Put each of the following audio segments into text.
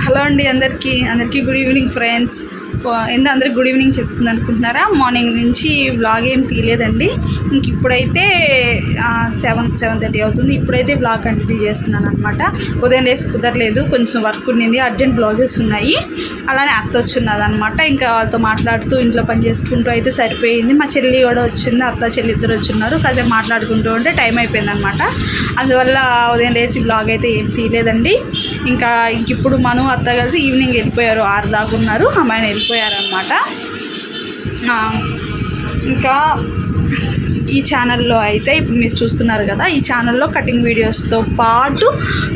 Hello అండి అందరికీ అందరికీ గుడ్ ఈవినింగ్ ఫ్రెండ్స్. ఎంత అందరికి గుడ్ ఈవినింగ్ చెప్తుంది అనుకుంటున్నారా మార్నింగ్ నుంచి వ్లాగ్ ఏం తీయలేదండి. ఇంక ఇప్పుడైతే సెవెన్ సెవెన్ థర్టీ అవుతుంది. ఇప్పుడైతే వ్లాగ్ కంటిన్యూ చేస్తున్నాను అనమాట ఉదయం లేసి కుదరలేదు. కొంచెం వర్క్ ఉండింది. అర్జెంట్ బ్లౌజెస్ ఉన్నాయి. అలానే అత్త వచ్చిన్నది అనమాట ఇంకా వాళ్ళతో మాట్లాడుతూ ఇంట్లో పని చేసుకుంటూ అయితే సరిపోయింది. మా చెల్లి కూడా వచ్చింది. అత్త చెల్లి ఇద్దరు వచ్చిన్నారు. కాసేపు మాట్లాడుకుంటూ ఉంటే టైం అయిపోయింది అనమాట అందువల్ల ఉదయం లేసి బ్లాగ్ అయితే ఏం తీయలేదండి. ఇంకా ఇంక ఇప్పుడు మను అత్త కలిసి ఈవినింగ్ వెళ్ళిపోయారు. ఆరు దాకా ఉన్నారు. అమ్మాయిని వెళ్ళిపోయారనమాట ఇంకా ఈ ఛానల్లో అయితే ఇప్పుడు మీరు చూస్తున్నారు కదా ఈ ఛానల్లో కటింగ్ వీడియోస్తో పాటు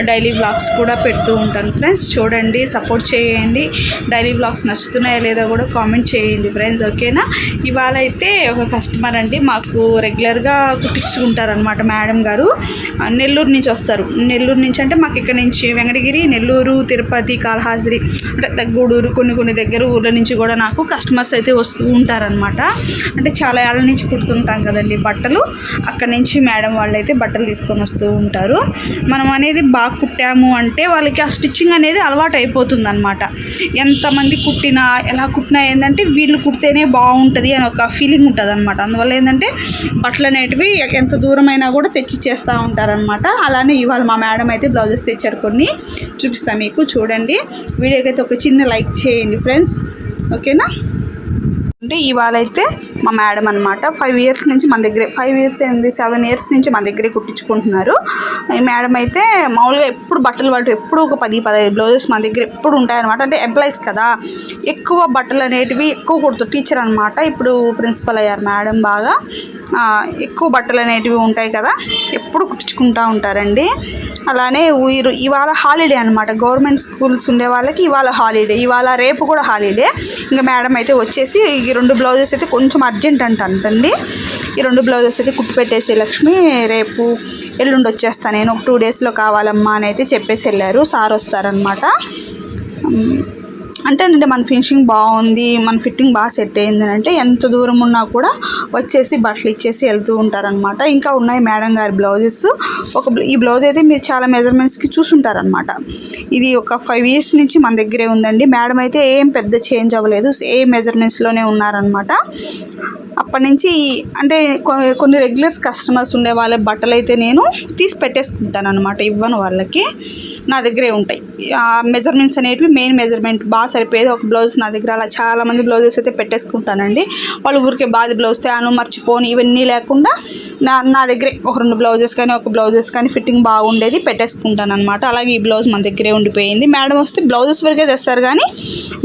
డైలీ బ్లాగ్స్ కూడా పెడుతూ ఉంటాను ఫ్రెండ్స్ చూడండి సపోర్ట్ చేయండి. డైలీ బ్లాగ్స్ నచ్చుతున్నాయా లేదా కూడా కామెంట్ చేయండి ఫ్రెండ్స్ ఓకేనా ఇవాళ అయితే ఒక కస్టమర్ అండి మాకు రెగ్యులర్గా కుట్టించుకుంటారనమాట మేడం గారు. నెల్లూరు నుంచి వస్తారు. నెల్లూరు నుంచి అంటే మాకు ఇక్కడ నుంచి వెంకటగిరి నెల్లూరు తిరుపతి కాళహాస్త్రి అంటే గూడూరు కొన్ని కొన్ని దగ్గర ఊర్ల నుంచి కూడా నాకు కస్టమర్స్ అయితే వస్తూ ఉంటారనమాట అంటే చాలా ఏళ్ళ నుంచి కుడుతుంటాం కదండి బట్టలు. అక్కడ నుంచి మేడం వాళ్ళు అయితే బట్టలు తీసుకొని వస్తూ ఉంటారు. మనం అనేది బాగా కుట్టాము అంటే వాళ్ళకి ఆ స్టిచ్చింగ్ అనేది అలవాటు అయిపోతుంది అనమాట ఎంతమంది కుట్టినా ఎలా కుట్టినా ఏంటంటే వీళ్ళు కుడితేనే బాగుంటుంది అని ఒక ఫీలింగ్ ఉంటుంది అనమాట అందువల్ల ఏంటంటే బట్టలు అనేటివి ఎంత దూరమైనా కూడా తెచ్చి చేస్తూ ఉంటారనమాట అలానే ఇవాళ మా మేడం అయితే బ్లౌజెస్ తెచ్చారు కొన్ని. చూపిస్తాను మీకు చూడండి. వీడియోకి అయితే ఒక చిన్న లైక్ చేయండి ఫ్రెండ్స్. ఓకేనా? అంటే ఇవాళ అయితే మా మేడం అనమాట ఫైవ్ ఇయర్స్ నుంచి మన దగ్గరే ఫైవ్ ఇయర్స్ ఏంది సెవెన్ ఇయర్స్ నుంచి మన దగ్గరే కుట్టించుకుంటున్నారు. ఈ మేడం అయితే మామూలుగా ఎప్పుడు బట్టలు వాళ్ళు ఎప్పుడు ఒక పది పదహైదు బ్లౌజెస్ మన దగ్గర ఎప్పుడు ఉంటాయన్నమాట. అంటే ఎంప్లాయీస్ కదా ఎక్కువ బట్టలు అనేటివి ఎక్కువ కుడుతూ టీచర్ అనమాట ఇప్పుడు ప్రిన్సిపల్ అయ్యారు మేడం బాగా. ఎక్కువ బట్టలు అనేటివి ఉంటాయి కదా ఎప్పుడు కుట్టించుకుంటూ ఉంటారండి. అలానే వీరు ఇవాళ హాలిడే అనమాట గవర్నమెంట్ స్కూల్స్ ఉండే వాళ్ళకి ఇవాళ హాలిడే ఇవాళ రేపు కూడా హాలిడే ఇంకా మేడం అయితే వచ్చేసి ఈ రెండు బ్లౌజెస్ అయితే కొంచెం అర్జెంట్ అంట అంటండి. ఈ రెండు బ్లౌజెస్ అయితే కుట్టు పెట్టేసి లక్ష్మి రేపు ఎల్లుండి వచ్చేస్తాను నేను ఒక టూ డేస్లో కావాలమ్మా అని అయితే చెప్పేసి వెళ్ళారు. సార్ వస్తారనమాట అంటే ఏంటంటే మన ఫినిషింగ్ బాగుంది మన ఫిట్టింగ్ బాగా సెట్ అయింది అని అంటే ఎంత దూరం ఉన్నా కూడా వచ్చేసి బట్టలు ఇచ్చేసి వెళ్తూ ఉంటారనమాట ఇంకా ఉన్నాయి మేడం గారి బ్లౌజెస్ ఒక ఈ బ్లౌజ్ అయితే మీరు చాలా మెజర్మెంట్స్కి చూసుంటారనమాట ఇది ఒక ఫైవ్ ఇయర్స్ నుంచి మన దగ్గరే ఉందండి. మేడం అయితే ఏం పెద్ద చేంజ్ అవ్వలేదు. ఏ మెజర్మెంట్స్లోనే ఉన్నారనమాట అప్పటి నుంచి అంటే కొన్ని రెగ్యులర్స్ కస్టమర్స్ ఉండే వాళ్ళ బట్టలు అయితే నేను తీసి పెట్టేసుకుంటాను అనమాట ఇవ్వను వాళ్ళకి. నా దగ్గరే ఉంటాయి. మెజర్మెంట్స్ అనేటివి మెయిన్ మెజర్మెంట్ బాగా సరిపోయేది ఒక బ్లౌజ్ నా దగ్గర. అలా చాలా మంది బ్లౌజెస్ అయితే పెట్టేసుకుంటానండి. వాళ్ళు ఊరికే బాధ బ్లౌజ్ తేను మర్చిపోని ఇవన్నీ లేకుండా నా నా దగ్గరే ఒక రెండు బ్లౌజెస్ కానీ ఒక బ్లౌజెస్ కానీ ఫిట్టింగ్ బాగుండేది పెట్టేసుకుంటాను అనమాట అలాగే ఈ బ్లౌజ్ మన దగ్గరే ఉండిపోయింది. మేడం వస్తే బ్లౌజెస్ వరకే తెస్తారు కానీ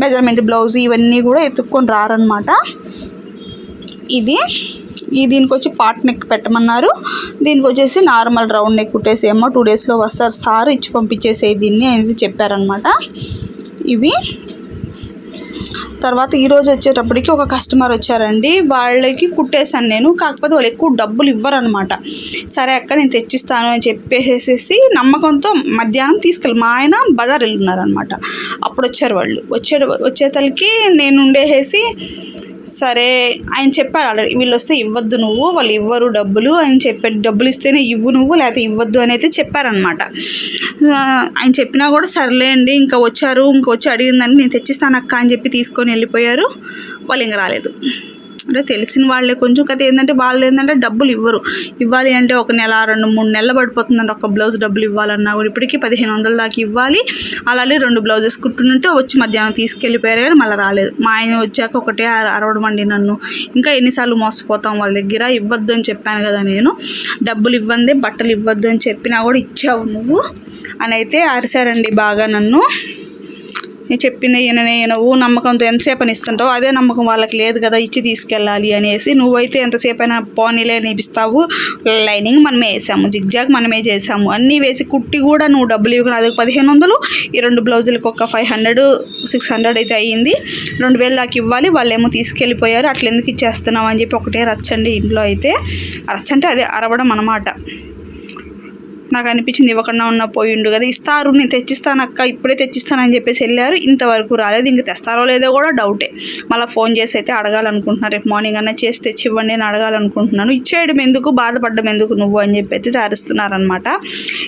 మెజర్మెంట్ బ్లౌజ్ ఇవన్నీ కూడా ఎత్తుక్కొని రారనమాట ఇది ఈ దీనికి వచ్చి పాట్ నెక్ పెట్టమన్నారు. దీనికి వచ్చేసి నార్మల్ రౌండ్ నెక్ కుట్టేసేమో టూ డేస్లో వస్తారు సార్ ఇచ్చి పంపించేసే దీన్ని అనేది చెప్పారనమాట ఇవి. తర్వాత ఈరోజు వచ్చేటప్పటికి ఒక కస్టమర్ వచ్చారండి. వాళ్ళకి కుట్టేశాను నేను కాకపోతే వాళ్ళు ఎక్కువ డబ్బులు ఇవ్వరనమాట సరే అక్క నేను తెచ్చిస్తాను అని చెప్పేసేసి నమ్మకంతో మధ్యాహ్నం తీసుకెళ్ళి మా ఆయన బజార్ వెళ్ళున్నారనమాట అప్పుడు వచ్చారు వాళ్ళు. వచ్చే వచ్చేతలకి నేను ఉండేసేసి సరే ఆయన చెప్పారు ఆల్రెడీ వీళ్ళు వస్తే ఇవ్వద్దు నువ్వు వాళ్ళు ఇవ్వరు డబ్బులు అని చెప్పారు. డబ్బులు ఇస్తేనే ఇవ్వు నువ్వు లేకపోతే ఇవ్వద్దు అని అయితే చెప్పారనమాట ఆయన చెప్పినా కూడా సర్లే అండి ఇంకా వచ్చారు ఇంకా వచ్చి అడిగిందని నేను తెచ్చిస్తాను అక్క అని చెప్పి తీసుకొని వెళ్ళిపోయారు. వాళ్ళు ఇంకా రాలేదు. అంటే తెలిసిన వాళ్ళే. కొంచెం కథ ఏంటంటే వాళ్ళు ఏంటంటే డబ్బులు ఇవ్వరు. ఇవ్వాలి అంటే ఒక నెల రెండు మూడు నెలలు పడిపోతుందండి. ఒక బ్లౌజ్ డబ్బులు ఇవ్వాలన్నా కూడా ఇప్పటికీ పదిహేను వందల దాకా ఇవ్వాలి. అలాగే రెండు బ్లౌజెస్ కుట్టుంటే వచ్చి మధ్యాహ్నం తీసుకెళ్ళిపోయారు కానీ మళ్ళీ రాలేదు. మా ఆయన వచ్చాక ఒకటే అరవడమండి అరవడం అండి నన్ను. ఇంకా ఎన్నిసార్లు మోసపోతాం వాళ్ళ దగ్గర. ఇవ్వద్దు అని చెప్పాను కదా నేను. డబ్బులు ఇవ్వందే బట్టలు ఇవ్వద్దు అని చెప్పినా కూడా ఇచ్చావు నువ్వు. అని అయితే అరిశారండి బాగా నన్ను. నేను చెప్పింది ఈయననే నువ్వు నమ్మకంతో ఎంతసేపు అని ఇస్తుంటావు? అదే నమ్మకం వాళ్ళకి లేదు కదా ఇచ్చి తీసుకెళ్ళాలి అనేసి నువ్వైతే ఎంతసేపు అయినా పోనీలే నేపిస్తావు లైనింగ్ మనమే వేసాము జిగ్జాగ్ మనమే చేసాము. అన్నీ వేసి కుట్టి కూడా నువ్వు డబ్బులు ఇవ్వకుండా అది పదిహేను వందలు ఈ రెండు బ్లౌజులకు ఒక ఫైవ్ హండ్రెడ్ సిక్స్ హండ్రెడ్ అయితే అయ్యింది. రెండు వేలు దాకా ఇవ్వాలి వాళ్ళు ఏమో తీసుకెళ్ళిపోయారు. అట్లా ఎందుకు ఇచ్చేస్తున్నావు అని చెప్పి ఒకటే రచ్చండి ఇంట్లో అయితే. రచ్చంటే అదే అరవడం అనమాట నాకు అనిపించింది ఇవ్వకుండా ఉన్న పోయిండు కదా ఇస్తారు నేను తెచ్చిస్తాను అక్క ఇప్పుడే తెచ్చిస్తానని చెప్పేసి వెళ్ళారు. ఇంతవరకు రాలేదు ఇంక తెస్తారో లేదో కూడా డౌటే. మళ్ళీ ఫోన్ చేసి అయితే అడగాలనుకుంటున్నాను రేపు మార్నింగ్ అన్న చేసి తెచ్చి ఇవ్వండి అని అడగాలనుకుంటున్నాను. ఇచ్చేయడం ఎందుకు బాధపడడం ఎందుకు నువ్వు అని చెప్పి అయితే తారిస్తున్నారనమాట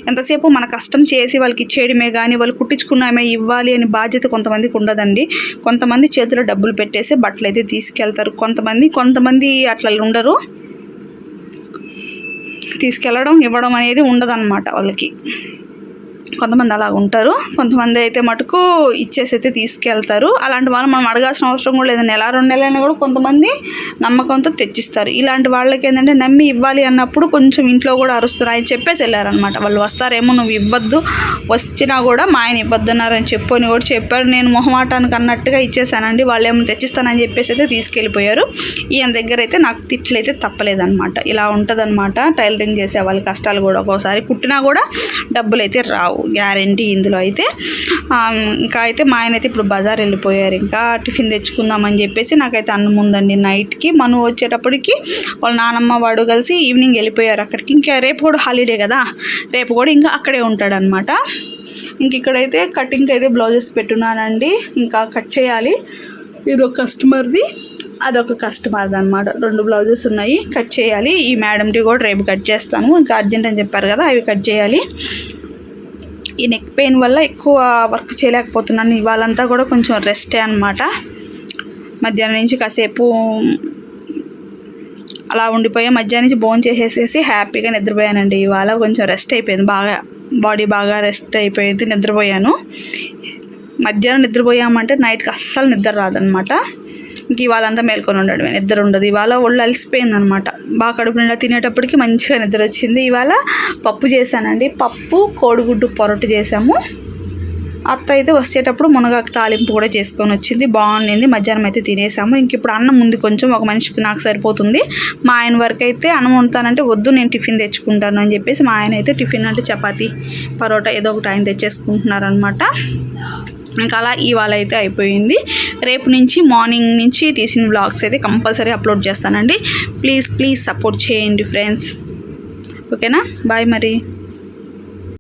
ఎంతసేపు మన కష్టం చేసి వాళ్ళకి ఇచ్చేయడమే కానీ వాళ్ళు కుట్టించుకున్నామే ఇవ్వాలి అని బాధ్యత కొంతమందికి ఉండదండి. కొంతమంది చేతిలో డబ్బులు పెట్టేసి బట్టలు అయితే తీసుకెళ్తారు. కొంతమంది కొంతమంది అట్లా ఉండరు. తీసుకెళ్ళడం ఇవ్వడం అనేది ఉండదన్నమాట వాళ్ళకి. కొంతమంది అలా ఉంటారు. కొంతమంది అయితే మటుకు ఇచ్చేసి అయితే తీసుకెళ్తారు. అలాంటి వాళ్ళు మనం అడగాల్సిన అవసరం కూడా లేదు. నెల రెండు నెలలైనా కూడా కొంతమంది నమ్మకంతో తెచ్చిస్తారు. ఇలాంటి వాళ్ళకి ఏంటంటే నమ్మి ఇవ్వాలి అన్నప్పుడు కొంచెం ఇంట్లో కూడా అరుస్తారు. ఆయన చెప్పేసి వెళ్ళారనమాట వాళ్ళు వస్తారేమో నువ్వు ఇవ్వద్దు. వచ్చినా కూడా మా ఆయన ఇవ్వద్దున్నారని చెప్పు అని కూడా చెప్పారు. నేను మొహమాటానికి అన్నట్టుగా ఇచ్చేసానండి. వాళ్ళు ఏమో తెచ్చిస్తానని చెప్పేసి అయితే తీసుకెళ్ళిపోయారు. ఈయన దగ్గర అయితే నాకు తిట్లు అయితే తప్పలేదన్నమాట. ఇలా ఉంటుందన్నమాట. టైలరింగ్ చేసే వాళ్ళ కష్టాలు కూడా ఒక్కోసారి కుట్టినా కూడా డబ్బులు అయితే రావు. గ్యారంటీ ఇందులో అయితే. ఇంకా అయితే మా ఆయన అయితే ఇప్పుడు బజార్ వెళ్ళిపోయారు. ఇంకా టిఫిన్ తెచ్చుకుందామని చెప్పేసి నాకైతే అన్నం ఉందండి నైట్కి. మనం వచ్చేటప్పటికి వాళ్ళ నానమ్మ వాడు కలిసి ఈవినింగ్ వెళ్ళిపోయారు అక్కడికి. ఇంకా రేపు కూడా హాలిడే కదా. రేపు కూడా ఇంకా అక్కడే ఉంటాడనమాట ఇంక ఇక్కడైతే కటింగ్ అయితే బ్లౌజెస్ పెట్టున్నానండి. ఇంకా కట్ చేయాలి. ఇది ఒక కస్టమర్ది అదొక కస్టమర్ది అనమాట రెండు బ్లౌజెస్ ఉన్నాయి. కట్ చేయాలి. ఈ మేడంకి కూడా రేపు కట్ చేస్తాను. ఇంకా అర్జెంట్ అని చెప్పారు కదా అవి కట్ చేయాలి. ఈ నెక్ పెయిన్ వల్ల ఎక్కువ వర్క్ చేయలేకపోతున్నాను. ఇవాళంతా కూడా కొంచెం రెస్టే అనమాట మధ్యాహ్నం నుంచి కాసేపు అలా ఉండిపోయా మధ్యాహ్నం నుంచి బోన్ చేసేసేసి హ్యాపీగా నిద్రపోయానండి. ఇవాళ కొంచెం రెస్ట్ అయిపోయింది. బాగా బాడీ బాగా రెస్ట్ అయిపోయింది. నిద్రపోయాను. మధ్యాహ్నం నిద్రపోయామంటే నైట్కి అస్సలు నిద్ర రాదనమాట ఇంక ఇవాళంతా మేల్కొని ఉండడమే. నిద్ర ఉండదు. ఇవాళ ఒళ్ళు అలసిపోయింది అనమాట బాగా కడుపు నిండా తినేటప్పటికి మంచిగా నిద్ర వచ్చింది. ఇవాళ పప్పు చేశానండి. పప్పు కోడిగుడ్డు పొరటు చేసాము అత్త అయితే వచ్చేటప్పుడు మునగాకు తాలింపు కూడా చేసుకొని వచ్చింది. బాగుండింది. మధ్యాహ్నం అయితే తినేసాము. ఇంక ఇప్పుడు అన్నం ఉంది కొంచెం. ఒక మనిషికి నాకు సరిపోతుంది. మా ఆయన వరకు అయితే అన్నం వండుతానంటే వద్దు నేను టిఫిన్ తెచ్చుకుంటాను అని చెప్పేసి మా ఆయన అయితే టిఫిన్ అంటే చపాతీ పరోటా ఏదో ఒకటి ఆయన తెచ్చేసుకుంటున్నారనమాట ఇంకా అలా ఇవాళ అయితే అయిపోయింది. రేపు నుంచి మార్నింగ్ నుంచి తీసిన వ్లాగ్స్ అయితే కంపల్సరీ అప్లోడ్ చేస్తానండి. ప్లీజ్ ప్లీజ్ సపోర్ట్ చేయండి ఫ్రెండ్స్ ఓకేనా? బాయ్ మరి.